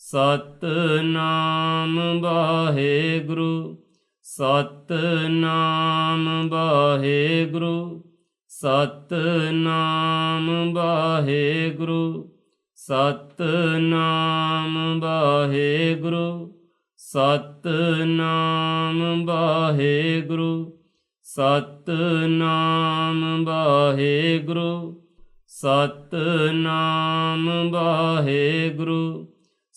ਸਤ ਨਾਮ ਬਾਹੇ ਗੁਰੂ ਸਤ ਨਾਮ ਬਾਹੇ ਗੁਰੂ ਸਤ ਨਾਮ ਬਾਹੇ ਗੁਰੂ ਸਤ ਨਾਮ ਬਾਹੇ ਗੁਰੂ ਸਤ ਨਾਮ ਬਾਹੇ ਗੁਰੂ ਸਤ ਨਾਮ ਬਾਹੇ ਗੁਰੂ ਸਤ ਨਾਮ ਬਾਹੇ ਗੁਰੂ